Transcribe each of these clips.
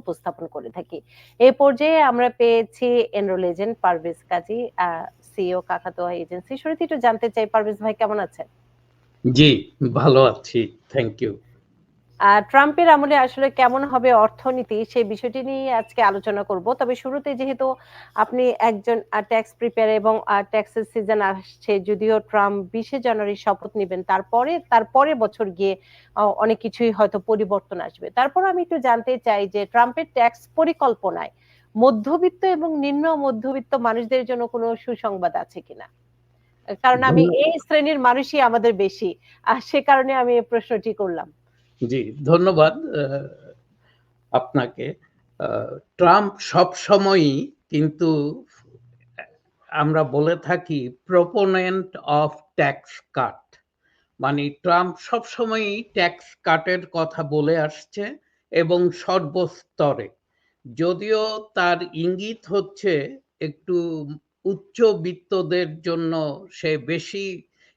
উপস্থাপন করে থাকি। এ পর্যায়ে আমরা পেয়েছি enroll agent Parvez Kazi CEO Kakatua agency শুরুতে একটু জানতে চাই পারভেজ ভাই কেমন আছেন? জি, ভালো আছি। থ্যাংক ইউ ট্রাম্পের আমলে আসলে কেমন হবে অর্থনীতি সেই বিষয়টি নিয়ে আজকে আলোচনা করব। তবে শুরুতে যেহেতু আপনি একজন ট্যাক্স প্রিপেয়ার এবং ট্যাক্সের সিজন আসছে যদিও ট্রাম্প বিশে জানুয়ারি শপথ নেবেন তারপরে তারপরে বছর গিয়ে অনেক কিছুই হয়তো পরিবর্তন আসবে। তারপর আমি একটু জানতে চাই যে ট্রাম্পের ট্যাক্স পরিকল্পনায় মধ্যবিত্ত এবং নিম্ন মধ্যবিত্ত মানুষদের জন্য কোনো সুসংবাদ আছে কিনা? কারণ আমি এই শ্রেণির মানুষই আমাদের বেশি আর সে কারণে আমি এই প্রশ্নটি করলাম। জি, ধন্যবাদ আপনাকে। ট্রাম্প সব সময়ই কিন্তু আমরা বলে থাকি প্রপোনেন্ট অফ ট্যাক্স কাট মানে ট্রাম্প সবসময়ই ট্যাক্স কাটের কথা বলে আসছে এবং সর্বস্তরে। যদিও তার ইঙ্গিত হচ্ছে একটু উচ্চবিত্তদের জন্য সে বেশি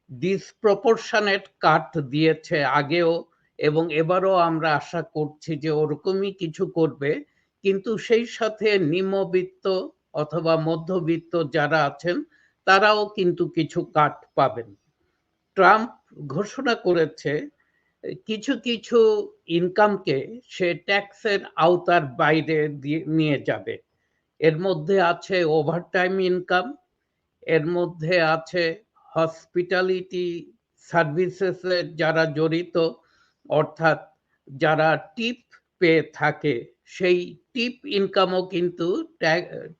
ডিসপ্রপোর্শনেট কাট দিয়েছে আগেও। এবং এবারও আমরা আশা করছি যে ওরকমই কিছু করবে। কিন্তু সেই সাথে নিম্নবিত্ত অথবা মধ্যবিত্ত যারা আছেন, তারাও কিন্তু কিছু কাট পাবেন। ট্রাম্প ঘোষণা করেছে, কিছু কিছু ইনকামকে সে ট্যাক্সের আওতার বাইরে নিয়ে যাবে। এর মধ্যে আছে ওভারটাইম ইনকাম, এর মধ্যে আছে হসপিটালিটি সার্ভিসেসে যারা জড়িত অর্থাৎ যারা টিপ পেয়ে থাকে, সেই টিপ ইনকামও কিন্তু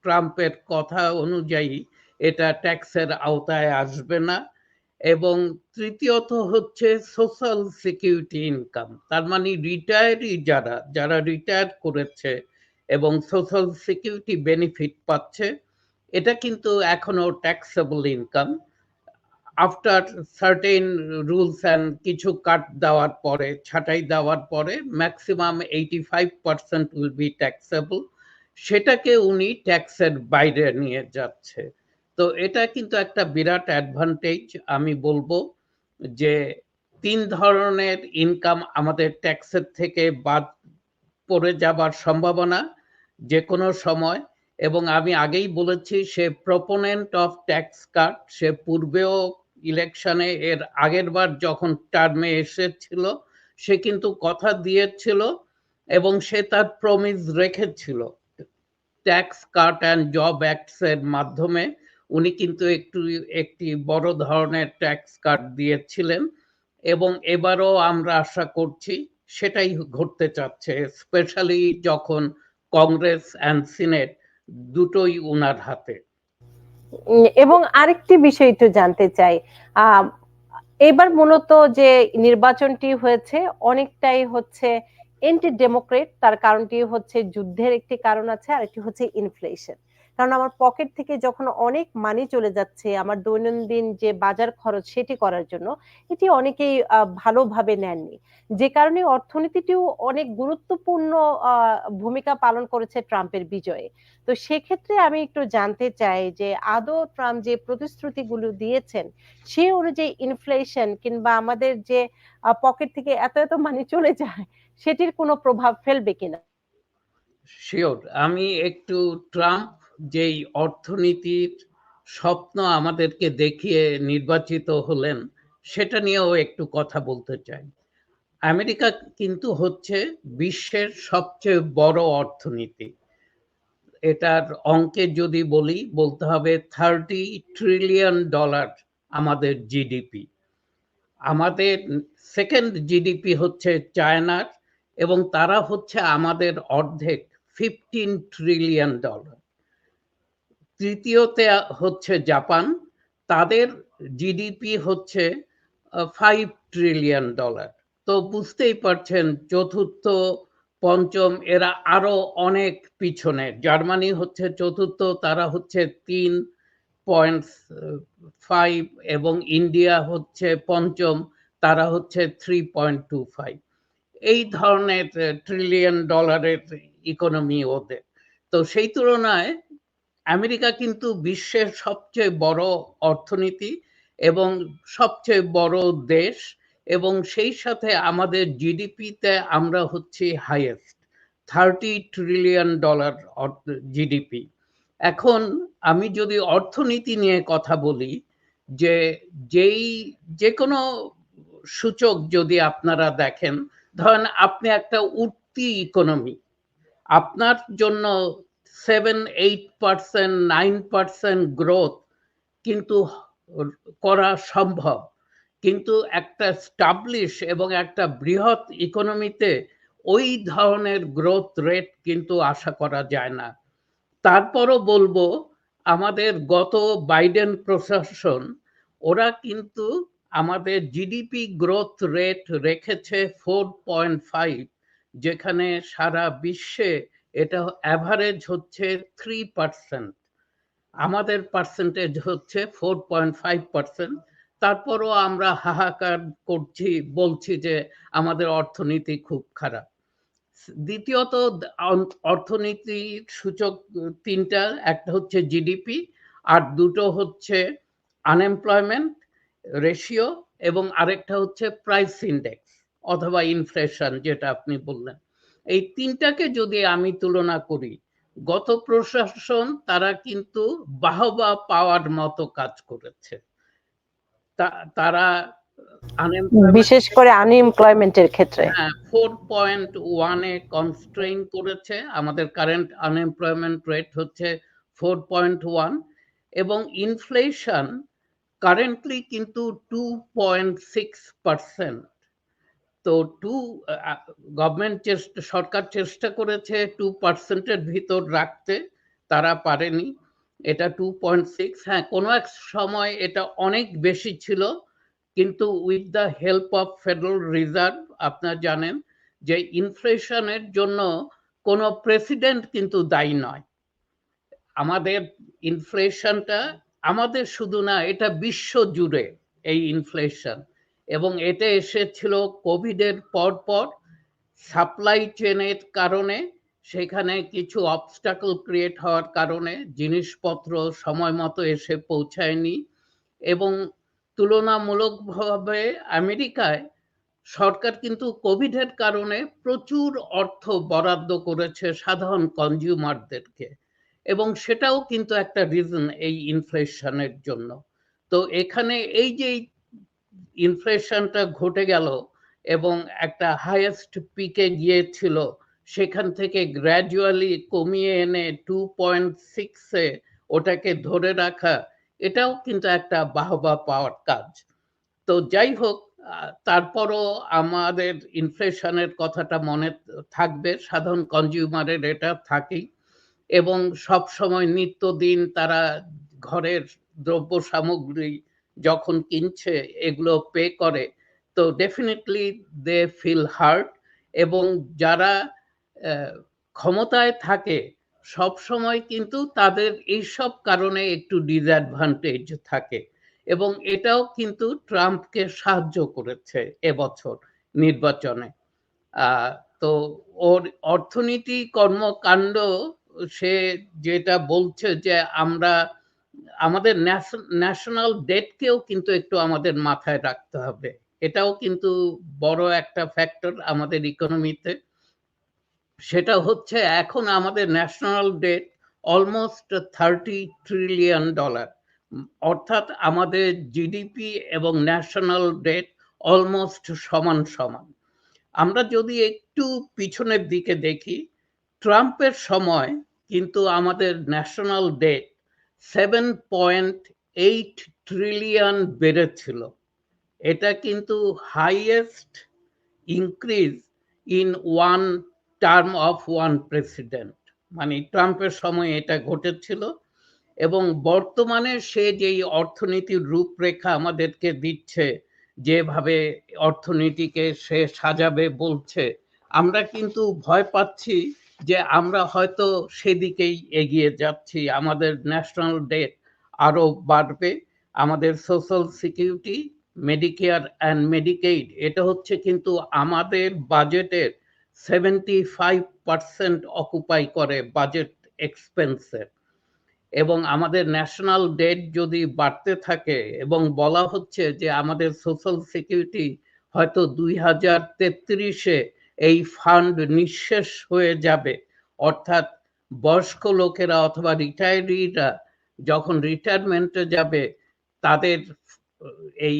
ট্রাম্পের কথা অনুযায়ী এটা ট্যাক্সের আওতায় আসবে না। এবং তৃতীয়ত হচ্ছে সোশ্যাল সিকিউরিটি ইনকাম তার মানে রিটায়ারি যারা যারা রিটায়ার করেছে এবং সোশ্যাল সিকিউরিটি বেনিফিট পাচ্ছে, এটা কিন্তু এখনও taxable income after certain rules and কিছু কাট দেওয়ার পরে, ছাঁটাই দেওয়ার পরে maximum eighty five percent will be taxable সেটাকে উনি ট্যাক্সের বাইরে নিয়ে যাচ্ছে। তো এটা কিন্তু একটা বিরাট অ্যাডভান্টেজ আমি বলব যে তিন ধরনের ইনকাম আমাদের ট্যাক্সের থেকে বাদ পড়ে যাবার সম্ভাবনা যে কোনো সময়। এবং আমি আগেই বলেছি, সে প্রপোনেন্ট অফ ট্যাক্স কাট সে পূর্বেও ইলেকশনে এর আগের বার যখন টার্মে এসেছিল, সে কিন্তু কথা দিয়েছিল এবং সে তার প্রমিস রেখেছিল। Tax cut and job acts এর মাধ্যমে উনি কিন্তু একটু, একটি বড় ধরনের ট্যাক্স কাট দিয়েছিলেন এবং এবারও আমরা আশা করছি সেটাই ঘটতে চাচ্ছে স্পেশালি যখন কংগ্রেস অ্যান্ড সিনেট দুটোই উনার হাতে। এবং আরেকটি বিষয় একটু জানতে চাই এবার মূলত যে নির্বাচনটি হয়েছে অনেকটাই হচ্ছে এন্টি ডেমোক্রেট তার কারণটি হচ্ছে যুদ্ধের একটি কারণ আছে আর একটি হচ্ছে ইনফ্লেশন কারণ আমার পকেট থেকে যখন অনেক মানি চলে যাচ্ছে, আমার দৈনন্দিন যে বাজার খরচ সেটি করার জন্য, এটি অনেকেই ভালোভাবে নেননি। যে কারণে অর্থনীতিটিও অনেক গুরুত্বপূর্ণ ভূমিকা পালন করেছে ট্রাম্পের বিজয়ে। তো সেক্ষেত্রে আমি একটু জানতে চাই যে আদৌ ট্রাম্প যে প্রতিশ্রুতিগুলো দিয়েছেন, সে অনুযায়ী ইনফ্লেশন কিংবা আমাদের যে পকেট থেকে এত এত মানি চলে যায়, সেটির কোনো প্রভাব ফেলবে কিনা? শিওর আমি একটু ট্রাম্প যেই অর্থনীতির স্বপ্ন আমাদেরকে দেখিয়ে নির্বাচিত হলেন, সেটা নিয়েও একটু কথা বলতে চাই। আমেরিকা কিন্তু হচ্ছে বিশ্বের সবচেয়ে বড় অর্থনীতি। এটার অঙ্কে যদি বলি, বলতে হবে থার্টি ট্রিলিয়ন ডলার আমাদের জিডিপি। আমাদের সেকেন্ড জিডিপি হচ্ছে চায়নার এবং তারা হচ্ছে আমাদের অর্ধেক, ফিফটিন ট্রিলিয়ন ডলার। তৃতীয়তে হচ্ছে জাপান। তাদের জিডিপি হচ্ছে ফাইভ ট্রিলিয়ন ডলার তো বুঝতেই পারছেন, চতুর্থ, পঞ্চম, এরা আরও অনেক পিছনে। জার্মানি হচ্ছে চতুর্থ, তারা হচ্ছে তিন পয়েন্ট ফাইভ এবং ইন্ডিয়া হচ্ছে পঞ্চম, তারা হচ্ছে থ্রি পয়েন্ট টু ফাইভ এই ধরনের ট্রিলিয়ন ডলারের ইকোনমি ওদের। তো সেই তুলনায় আমেরিকা কিন্তু বিশ্বের সবচেয়ে বড় অর্থনীতি এবং সবচেয়ে বড় দেশ এবং সেই সাথে আমাদের জিডিপিতে আমরা হচ্ছি highest thirty trillion dollar GDP. এখন আমি যদি অর্থনীতি নিয়ে কথা বলি, যে যেই, যে কোনো সূচক যদি আপনারা দেখেন, ধরেন আপনি একটা উঠতি ইকোনমি আপনার জন্য seven eight percent nine percent growth কিন্তু করা সম্ভব। কিন্তু একটা স্টাবলিশ এবং একটা বৃহৎ ইকোনমিতে ওই ধরনের গ্রোথ রেট কিন্তু আশা করা যায় না। তারপরও বলব, আমাদের গত বাইডেন প্রশাসন, ওরা কিন্তু আমাদের জিডিপি গ্রোথ রেট রেখেছে ফোর পয়েন্ট ফাইভ যেখানে সারা বিশ্বে এটা অ্যাভারেজ হচ্ছে থ্রি পার্সেন্ট আমাদের পার্সেন্টেজ হচ্ছে ফোর পয়েন্ট ফাইভ পার্সেন্ট তারপরও আমরা হাহাকার করছি, বলছি যে আমাদের অর্থনীতি খুব খারাপ। দ্বিতীয়ত অর্থনীতির সূচক তিনটা, একটা হচ্ছে জিডিপি আর দুটো হচ্ছে আনএমপ্লয়মেন্ট রেশিও এবং আরেকটা হচ্ছে প্রাইস ইন্ডেক্স অথবা ইনফ্লেশন যেটা আপনি বললেন। এই তিনটাকে যদি আমি তুলনা করি গত প্রশাসন তারা কিন্তু বাহবা পাওয়ার মতো কাজ করেছে। তারা বিশেষ করে আনএমপ্লয়মেন্টের ক্ষেত্রে। ফোর পয়েন্ট ওয়ানে কনস্ট্রেইন করেছে। আমাদের কারেন্ট আনএমপ্লয়মেন্ট রেট হচ্ছে ফোর পয়েন্ট ওয়ান এবং ইনফ্লেশন কারেন্টলি কিন্তু টু পয়েন্ট সিক্স পার্সেন্ট তো টু গভর্নমেন্ট চেষ্টা, সরকার চেষ্টা করেছে টু পার্সেন্টের ভিতর রাখতে, তারা পারেনি। এটা টু পয়েন্ট সিক্স হ্যাঁ কোনো এক সময় এটা অনেক বেশি ছিল, কিন্তু with the help of federal reserve আপনারা জানেন যে ইনফ্লেশনের জন্য কোনো প্রেসিডেন্ট কিন্তু দায়ী নয়। আমাদের ইনফ্লেশনটা আমাদের শুধু না, এটা বিশ্ব জুড়ে এই ইনফ্লেশন এবং এতে এসেছিল কোভিডের পর পর সাপ্লাই চেনের কারণে সেখানে কিছু অবস্টাকল ক্রিয়েট হওয়ার কারণে জিনিসপত্র সময় মতো এসে পৌঁছায়নি এবং তুলনামূলকভাবে আমেরিকায় সরকার কিন্তু কোভিডের কারণে প্রচুর অর্থ বরাদ্দ করেছে সাধারণ কনজিউমারদেরকে এবং সেটাও কিন্তু একটা রিজন এই ইনফ্লেশনের জন্য। তো এখানে এই যে ইনফ্লেশনটা ঘটে গেল এবং একটা হাইয়েস্ট পিকে গিয়েছিল, সেখান থেকে গ্র্যাজুয়ালি কমিয়ে এনে টু পয়েন্ট সিক্সে ওটাকে ধরে রাখা, এটাও কিন্তু একটা বাহবা পাওয়ার কাজ। তো যাই হোক তারপরও আমাদের ইনফ্লেশনের কথাটা মনে থাকবে, সাধারণ কনজিউমারের এটা থাকেই। এবং সব সময় নিত্যদিন তারা ঘরের দ্রব্য সামগ্রী যখন কিনছে, এগুলো পে করে, তো ডেফিনেটলি দে ফিল হার্ট এবং যারা ক্ষমতায় থাকে, সব সময় কিন্তু তাদের এইসব কারণে একটু ডিসঅ্যাডভান্টেজ থাকে এবং এটাও কিন্তু ট্রাম্পকে সাহায্য করেছে এবছর নির্বাচনে। তো ওর অর্থনীতি কর্মকাণ্ড, সে যেটা বলছে যে আমরা আমাদের ন্যাশনাল ডেটকেও কিন্তু একটু আমাদের মাথায় রাখতে হবে। এটাও কিন্তু বড় একটা ফ্যাক্টর আমাদের ইকোনমিতে। সেটা হচ্ছে এখন আমাদের national debt almost thirty trillion dollar. অর্থাৎ আমাদের জিডিপি এবং ন্যাশনাল ডেট অলমোস্ট সমান সমান। আমরা যদি একটু পিছনের দিকে দেখি, ট্রাম্পের সময় কিন্তু আমাদের national debt seven point eight trillion বেড়েছিল। এটা কিন্তু highest increase in one term of one president মানে ট্রাম্পের সময় এটা ঘটেছিল এবং বর্তমানে সে যেই অর্থনীতির রূপরেখা আমাদেরকে দিচ্ছে, যেভাবে অর্থনীতিকে সে সাজাবে বলছে, আমরা কিন্তু ভয় পাচ্ছি যে আমরা হয়তো সেদিকেই এগিয়ে যাচ্ছি, আমাদের ন্যাশনাল ডেট আরও বাড়বে, আমাদের social security Medicare and Medicaid এটা হচ্ছে কিন্তু আমাদের বাজেটের সেভেন্টি ফাইভ পার্সেন্ট অকুপাই করে বাজেট এক্সপেন্সের এবং আমাদের ন্যাশনাল ডেট যদি বাড়তে থাকে এবং বলা হচ্ছে যে আমাদের সোশ্যাল সিকিউরিটি হয়তো দুই হাজার তেত্রিশে এই ফান্ড নিঃশেষ হয়ে যাবে। অর্থাৎ বয়স্ক লোকেরা অথবা রিটায়ারিরা যখন রিটায়ারমেন্টে যাবে, তাদের এই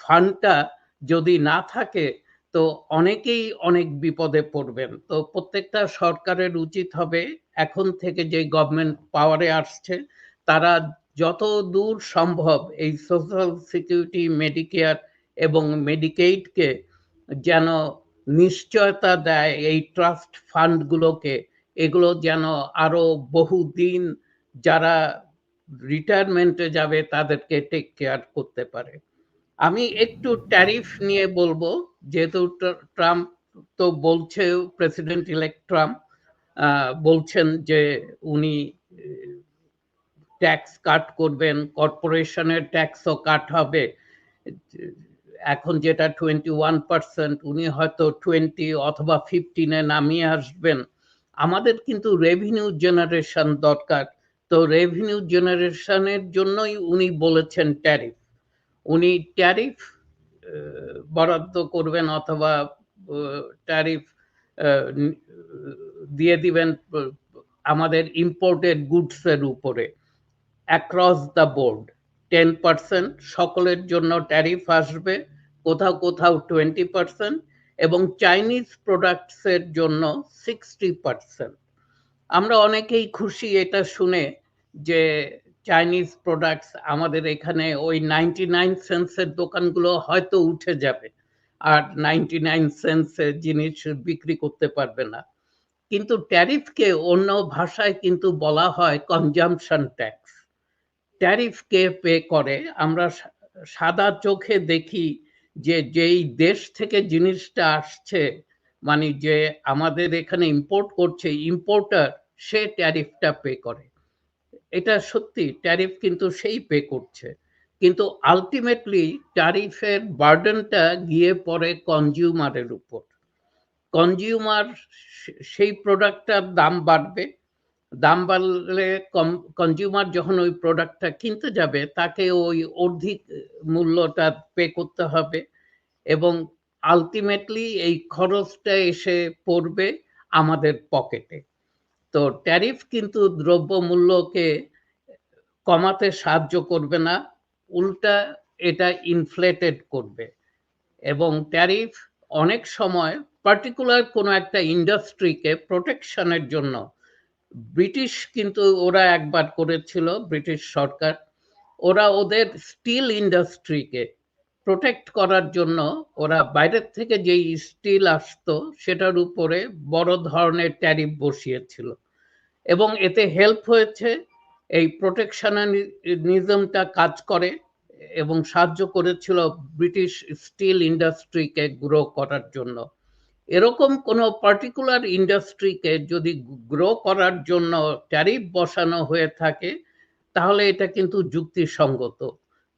ফান্ডটা যদি না থাকে, তো অনেকেই অনেক বিপদে পড়বেন। তো প্রত্যেকটা সরকারের উচিত হবে, এখন থেকে যে গভর্নমেন্ট পাওয়ারে আসছে, তারা যত দূর সম্ভব এই সোশ্যাল সিকিউরিটি মেডিকেয়ার এবং মেডিকেইডকে যেন নিশ্চয়তা দেয় এই ট্রাস্ট ফান্ডগুলোকে। এগুলো যেন আরও বহুদিন যারা রিটায়ারমেন্টে যাবে তাদেরকে টেক কেয়ার করতে পারে। আমি একটু ট্যারিফ নিয়ে বলব, যেহেতু ট্রাম্প তো বলছে প্রেসিডেন্ট ইলেক্ট ট্রাম্প বলছেন যে উনি ট্যাক্স কাট করবেন কর্পোরেশনের ট্যাক্সও কাট হবে। এখন যেটা টোয়েন্টি ওয়ান পার্সেন্ট উনি হয়তো টোয়েন্টি অথবা ফিফটিনে নামিয়ে আসবেন। আমাদের কিন্তু রেভিনিউ জেনারেশন দরকার। তো রেভিনিউ জেনারেশনের জন্যই উনি বলেছেন ট্যারিফ উনি ট্যারিফ বরাদ্দ করবেন অথবা ট্যারিফ দিয়ে দিবেন আমাদের ইম্পোর্টেড গুডসের উপরে across the board ten percent সকলের জন্য ট্যারিফ আসবে, কোথাও কোথাও টোয়েন্টি পার্সেন্ট এবং চাইনিজ প্রোডাক্টসের জন্য সিক্সটি পার্সেন্ট আমরা অনেকেই খুশি এটা শুনে যে চাইনিজ প্রোডাক্টস আমাদের এখানে ওই নাইনটি নাইন সেন্সের দোকানগুলো হয়তো উঠে যাবে আর নাইনটি নাইন সেন্সের জিনিস বিক্রি করতে পারবে না। কিন্তু ট্যারিফকে অন্য ভাষায় কিন্তু বলা হয় কনজামশন ট্যাক্স ট্যারিফ কে পে করে, আমরা সাদা চোখে দেখি যে যেই দেশ থেকে জিনিসটা আসছে মানে যে আমাদের এখানে ইম্পোর্ট করছে ইম্পোর্টার সে ট্যারিফটা পে করে। এটা সত্যি ট্যারিফ কিন্তু সেই পে করছে। কিন্তু আলটিমেটলি ট্যারিফের বার্ডেনটা গিয়ে পড়ে কনজিউমারের উপর। কনজিউমার সেই প্রোডাক্টটার দাম বাড়বে দাম বাড়লে কনজিউমার যখন ওই প্রোডাক্টটা কিনতে যাবে, তাকে ওই অর্ধিক মূল্যটা পে করতে হবে এবং আলটিমেটলি এই খরচটা এসে পড়বে আমাদের পকেটে তো ট্যারিফ কিন্তু দ্রব্য মূল্যকে কমাতে সাহায্য করবে না, উল্টা এটা ইনফ্লেটেড করবে। এবং ট্যারিফ অনেক সময় পার্টিকুলার কোনো একটা ইন্ডাস্ট্রিকে প্রোটেকশনের জন্য ব্রিটিশ কিন্তু ওরা একবার করেছিল, ব্রিটিশ সরকার। ওরা ওদের স্টিল ইন্ডাস্ট্রিকে প্রোটেক্ট করার জন্য ওরা বাইরের থেকে যেই স্টিল আসতো, সেটার উপরে বড় ধরনের ট্যারিফ বসিয়েছিল। এবং এতে হেল্প হয়েছে, এই প্রোটেকশনালিজমটা কাজ করে এবং সাহায্য করেছিল ব্রিটিশ স্টিল ইন্ডাস্ট্রিকে গ্রো করার জন্য। এরকম কোনো পার্টিকুলার ইন্ডাস্ট্রিকে যদি গ্রো করার জন্য ট্যারিফ বসানো হয়ে থাকে, তাহলে এটা কিন্তু যুক্তিসঙ্গত।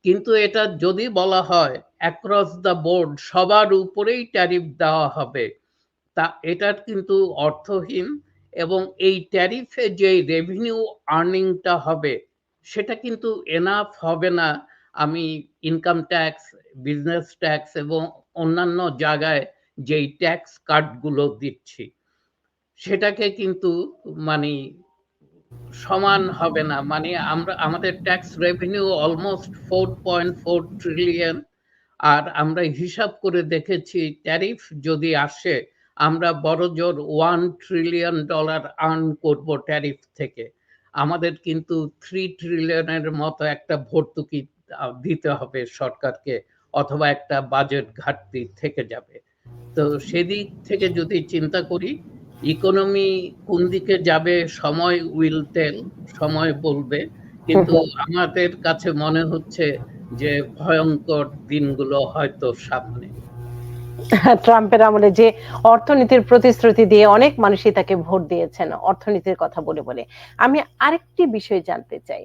কিন্তু এটা যদি বলা হয় অ্যাক্রস দ্য বোর্ড সবার উপরেই ট্যারিফ দেওয়া হবে, তা এটার কিন্তু অর্থহীন এবং এই ট্যারিফে যে রেভিনিউ আর্নিংটা হবে, সেটা কিন্তু এনাফ হবে না। আমি ইনকাম ট্যাক্স বিজনেস ট্যাক্স এবং অন্যান্য জায়গায় যেই ট্যাক্স কাটগুলো দিচ্ছি, সেটাকে কিন্তু মানে সমান হবে না। মানে আমরা, আমাদের tax revenue almost four point four trillion আর আমরা হিসাব করে দেখেছি ট্যারিফ যদি আসে, আমরা বড় জোর ওয়ান ট্রিলিয়ন ডলার আর্ন করব ট্যারিফ থেকে। আমাদের কিন্তু থ্রি ট্রিলিয়নের মতো একটা ভর্তুকি দিতে হবে সরকারকে, অথবা একটা বাজেট ঘাটতি থেকে যাবে। তো সেদিক থেকে যদি চিন্তা করি ইকোনমি কোন দিকে যাবে সময় উইল টেল সময় বলবে। কিন্তু আমাদের কাছে মনে হচ্ছে যে ভয়ঙ্কর দিনগুলো হয়তো সামনে। ট্রাম্পের আমলে যে অর্থনীতির প্রতিশ্রুতি দিয়ে অনেক মানুষই তাকে ভোট দিয়েছেন অর্থনীতির কথা বলে বলে। আমি আরেকটি বিষয় জানতে চাই।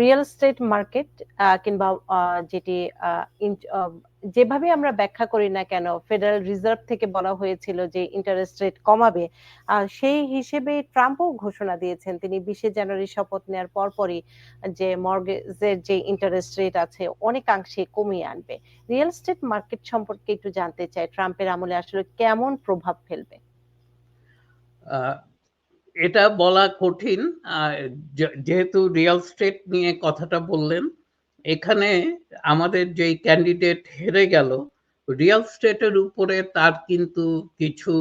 রিয়েল এস্টেট মার্কেট কিংবা যেটি যেভাবে আমরা ব্যাখ্যা করি না কেন ফেডারেল রিজার্ভ থেকে বলা হয়েছিল যে ইন্টারেস্ট রেট কমাবে সেই হিসেবে ট্রাম্পও ঘোষণা দিয়েছেন। তিনি বিশে জানুয়ারি শপথ নেওয়ার পরপরই যে মর্গেজের যে ইন্টারেস্ট রেট আছে, অনেকাংশে কমিয়ে আনবে। রিয়েল এস্টেট মার্কেট সম্পর্কে একটু জানতে চাই ট্রাম্পের আমলে আসলে কেমন প্রভাব ফেলবে? এটা বলা কঠিন যেহেতু রিয়েল স্টেট নিয়ে কথাটা বললেন, এখানে আমাদের যেই ক্যান্ডিডেট হেরে গেল, রিয়েল স্টেটের উপরে তার কিন্তু কিছু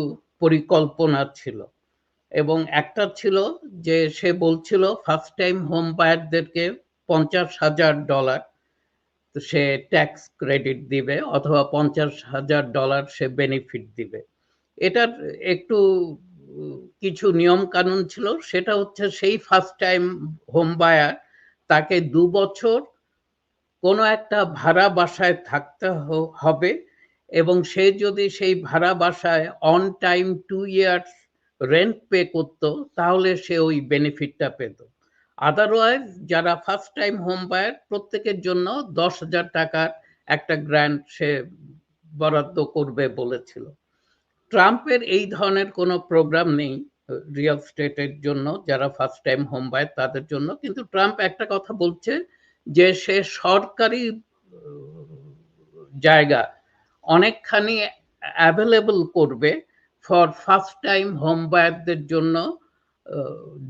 পরিকল্পনা ছিল। এবং একটা ছিল যে, সে বলছিল ফার্স্ট টাইম হোম বায়ারদেরকে পঞ্চাশ হাজার ডলার সে ট্যাক্স ক্রেডিট দিবে, অথবা পঞ্চাশ হাজার ডলার সে বেনিফিট দিবে। এটার একটু কিছু নিয়ম কানুন ছিল। সেটা হচ্ছে সেই ফার্স্ট টাইম হোম বায়ার তাকে দু বছর কোনো একটা ভাড়া বাসায় থাকতে হবে এবং সে যদি সেই ভাড়া বাসায় on time two years rent pay করতো, তাহলে সে ওই বেনিফিটটা পেত। আদারওয়াইজ যারা ফার্স্ট টাইম হোম বায়ার প্রত্যেকের জন্য দশ হাজার টাকার একটা গ্র্যান্ড সে বরাদ্দ করবে বলেছিল। ট্রাম্পের এই ধরনের কোনো প্রোগ্রাম নেই রিয়েল স্টেটের জন্য, যারা ফার্স্ট টাইম হোম বায়ার তাদের জন্য। কিন্তু ট্রাম্প একটা কথা বলছে যে সে সরকারি জায়গা অনেকখানি অ্যাভেলেবল করবে ফর ফার্স্ট টাইম হোম বায়ারদের জন্য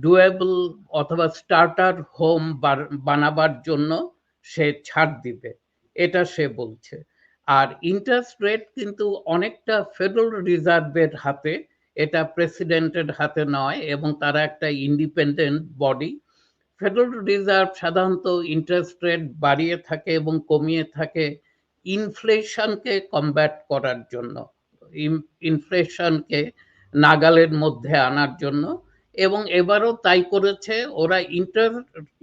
ডুয়েবল অথবা স্টার্টার হোম বানাবার জন্য সে ছাড় দিবে। এটা সে বলছে। আর ইন্টারেস্ট রেট কিন্তু অনেকটা ফেডারেল রিজার্ভের হাতে, এটা প্রেসিডেন্টের হাতে নয় এবং তারা একটা ইন্ডিপেন্ডেন্ট বডি ফেডারেল রিজার্ভ সাধারণত ইন্টারেস্ট রেট বাড়িয়ে থাকে এবং কমিয়ে থাকে ইনফ্লেশনকে কমব্যাট করার জন্য ইনফ্লেশনকে নাগালের মধ্যে আনার জন্য। এবং এবারও তাই করেছে, ওরা ইন্টার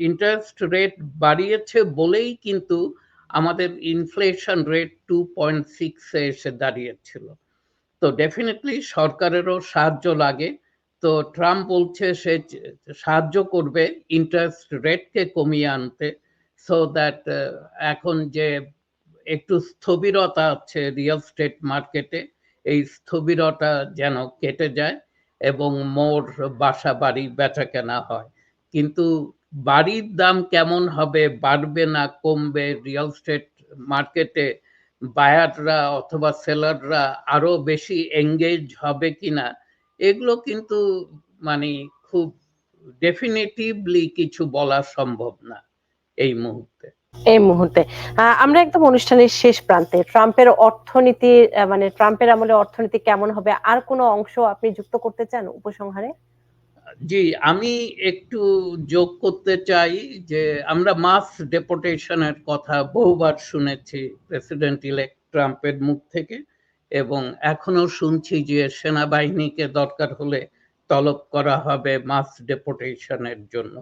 ইন্টারেস্ট রেট বাড়িয়েছে বলেই কিন্তু আমাদের ইনফ্লেশন রেট টু পয়েন্ট সিক্সে এসে দাঁড়িয়েছিল। তো ডেফিনেটলি সরকারেরও সাহায্য লাগে। তো ট্রাম্প বলছে সে সাহায্য করবে ইন্টারেস্ট রেটকে কমিয়ে আনতে সো দ্যাট এখন যে একটু স্থবিরতা আছে রিয়েল স্টেট মার্কেটে এই স্থবিরতা যেন কেটে যায় এবং মোর বাসা বাড়ি বেচা কেনা হয়। কিন্তু বাড়ির দাম কেমন হবে, বাড়বে না, কমবে? রিয়েল স্টেট মার্কেটে বায়াররা অথবা সেলাররা আরও বেশি এঙ্গেজ হবে কিনা, এগুলো কিন্তু মানে খুব ডেফিনেটিভলি কিছু বলা সম্ভব না এই মুহূর্তে। এই মুহূর্তে। আমরা একদম অনুষ্ঠানের শেষ প্রান্তে। ট্রাম্পের অর্থনীতি মানে ট্রাম্পের আমলে অর্থনীতি কেমন হবে, আর কোনো অংশ আপনি যুক্ত করতে চান উপসংহারে? জি, আমি একটু যোগ করতে চাই যে আমরা মাস ডেপুটেশনের কথা বহুবার শুনেছি প্রেসিডেন্ট ইলেক্ট ট্রাম্পের মুখ থেকে এবং এখনও শুনছি যে সেনাবাহিনীকে দরকার হলে তলব করা হবে মাস ডেপুটেশনের জন্য।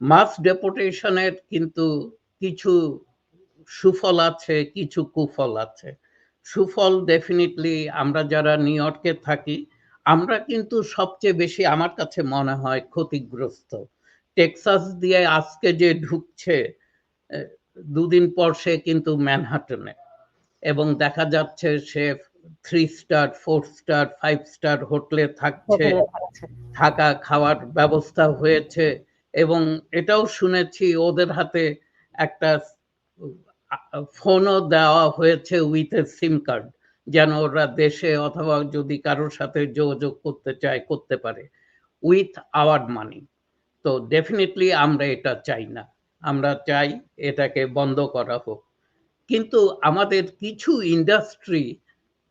মাস ডেপুটেশনের কিন্তু কিছু সুফল আছে, কিছু কুফল আছে। সুফল ডেফিনেটলি আমরা যারা নিউ ইয়র্কে থাকি আমরা কিন্তু সবচেয়ে বেশি আমার কাছে মনে হয় ক্ষতিগ্রস্ত। টেক্সাস দিয়ে আজকে যে ঢুকছে দুদিন পর সে কিন্তু ম্যানহাটনে এবং দেখা যাচ্ছে সে three star four star five star হোটেলে থাকছে। থাকা খাওয়ার ব্যবস্থা হয়েছে এবং এটাও শুনেছি ওদের হাতে একটা ফোনও দেওয়া হয়েছে উইথ এ সিম কার্ড। যেন ওরা দেশে অথবা যদি কারোর সাথে যোগাযোগ করতে চায়, করতে পারে। উইথ আওয়ার মানি তো ডেফিনেটলি আমরা এটা চাই না। আমরা চাই এটাকে বন্ধ করা হোক। কিন্তু আমাদের কিছু ইন্ডাস্ট্রি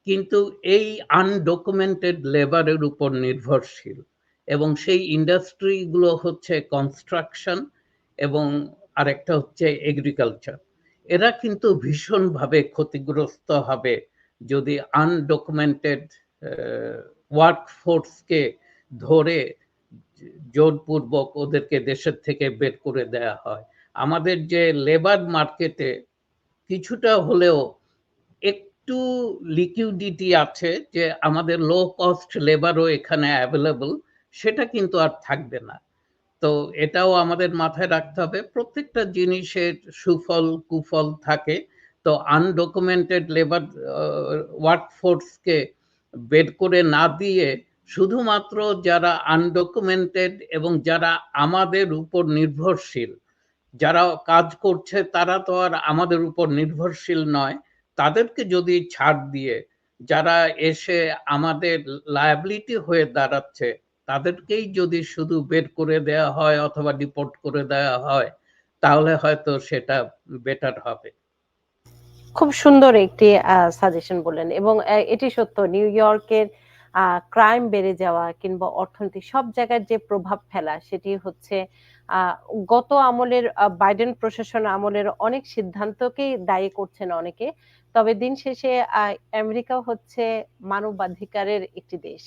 কিন্তু এই আনডকুমেন্টেড লেবারের উপর নির্ভরশীল। এবং সেই ইন্ডাস্ট্রিগুলো হচ্ছে কনস্ট্রাকশন এবং আরেকটা হচ্ছে এগ্রিকালচার এরা কিন্তু ভীষণভাবে ক্ষতিগ্রস্ত হবে যদি আনডকুমেন্টেড ওয়ার্ক ফোর্সকে ধরে জোরপূর্বক ওদেরকে দেশের থেকে বের করে দেয়া হয় আমাদের যে লেবার মার্কেটে কিছুটা হলেও একটু লিকুইডিটি আছে যে আমাদের লো কস্ট লেবারও এখানে অ্যাভেলেবল সেটা কিন্তু আর থাকবে না তো এটাও আমাদের মাথায় রাখতে হবে। প্রত্যেকটা জিনিসের সুফল কুফল থাকে। তো আনডকুমেন্টেড লেবার আ ওয়ার্কফোর্স কে বের করে না দিয়ে শুধুমাত্র যারা আনডকুমেন্টেড এবং যারা আমাদের উপর নির্ভরশীল, যারা কাজ করছে তারা তো আর আমাদের উপর নির্ভরশীল নয়। তাদেরকে যদি ছাড় দিয়ে যারা এসে আমাদের লায়াবিলিটি হয়ে দাঁড়াচ্ছে, তাদেরকেই যদি শুধু বের করে দেয়া হয় অথবা ডিপোর্ট করে দেয়া হয়, তাহলে হয়তো সেটা বেটার হবে। খুব সুন্দর একটি সাজেশন বললেন এবং এটি সত্য নিউ ইয়র্কের ক্রাইম বেড়ে যাওয়া কিংবা অর্থনীতি, সব জায়গায় যে প্রভাব ফেলা, সেটি হচ্ছে গত আমলের বাইডেন প্রশাসন আমলের অনেক সিদ্ধান্তকেই দায়ী করছেন অনেকে। তবে দিন শেষে আমেরিকা হচ্ছে মানবাধিকারের একটি দেশ।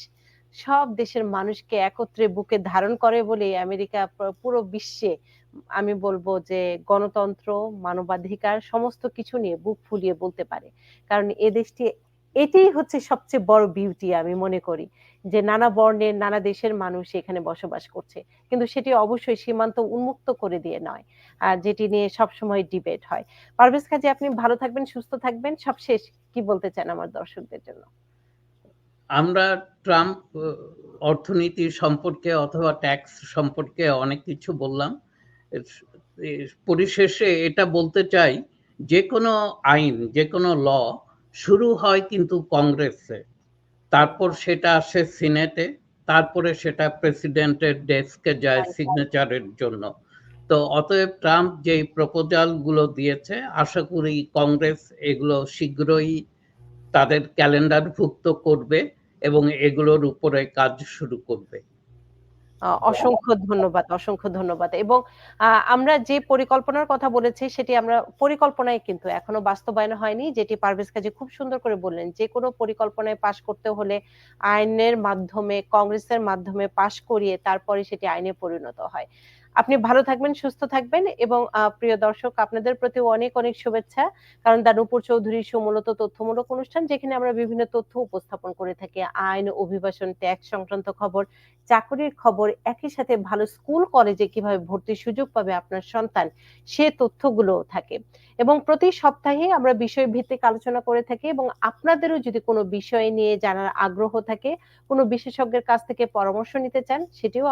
সব দেশের মানুষকে একত্রে বুকে ধারণ করে বলেই আমেরিকা পুরো বিশ্বে আমি বলব যে গণতন্ত্র, মানবাধিকার সমস্ত কিছু নিয়ে বুক ফুলিয়ে বলতে পারে। কারণ এ দেশটি এটিই হচ্ছে সবচেয়ে বড় বিউটি আমি মনে করি। যে নানা বর্ণের, নানা দেশের মানুষ এখানে বসবাস করছে। কিন্তু সেটি অবশ্যই সীমান্ত উন্মুক্ত করে দিয়ে নয়। আর যেটি নিয়ে সবসময় ডিবেট হয়। পারভেজ কাজী আপনি ভালো থাকবেন, সুস্থ থাকবেন। সবশেষ কি বলতে চান আমার দর্শকদের জন্য? আমরা ট্রাম্প অর্থনীতি সম্পর্কে অথবা ট্যাক্স সম্পর্কে অনেক কিছু বললাম। পরিশেষে এটা বলতে চাই, যেকোনো আইন, যেকোনো ল শুরু হয় কিন্তু কংগ্রেসে। তারপর সেটা আসে সিনেটে, তারপরে সেটা প্রেসিডেন্টের ডেস্কে যায় সিগনেচারের জন্য। তো অতএব ট্রাম্প যেই প্রপোজালগুলো দিয়েছে, আশা করি কংগ্রেস এগুলো শীঘ্রই তাদের ক্যালেন্ডারভুক্ত করবে এবং এগুলোর উপরে কাজ শুরু করবে। অসংখ্য ধন্যবাদ, অসংখ্য ধন্যবাদ। এবং আমরা যে পরিকল্পনার কথা বলেছি সেটি আমরা পরিকল্পনায় কিন্তু এখনও বাস্তবায়ন হয়নি। যেটি পারভেজ কাজী খুব সুন্দর করে বললেন। যে কোনো পরিকল্পনায় পাশ করতে হলে আইনের মাধ্যমে, কংগ্রেসের মাধ্যমে পাশ করিয়ে তারপরে সেটি আইনে পরিণত হয়। আপনি ভালো থাকবেন, সুস্থ থাকবেন এবং প্রিয় দর্শক আপনাদের প্রতি অনেক, অনেক শুভেচ্ছা। কারণ দা নূপুর চৌধুরী শো মূলত তথ্যমূলক অনুষ্ঠান যেখানে আমরা বিভিন্ন তথ্য উপস্থাপন করে থাকি। আইন, অভিবাসন, ট্যাক্স সংক্রান্ত খবর, চাকুরির খবর, একই সাথে ভালো স্কুল কলেজে কীভাবে ভর্তির সুযোগ পাবে আপনার সন্তান, সে তথ্যগুলোও থাকে। এবং প্রতি সপ্তাহে আমরা বিষয়ভিত্তিক আলোচনা করে থাকি এবং আপনাদেরও যদি কোনো বিষয় নিয়ে জানার আগ্রহ থাকে, কোনো বিশেষজ্ঞের কাছ থেকে পরামর্শ নিতে চান, সেটিও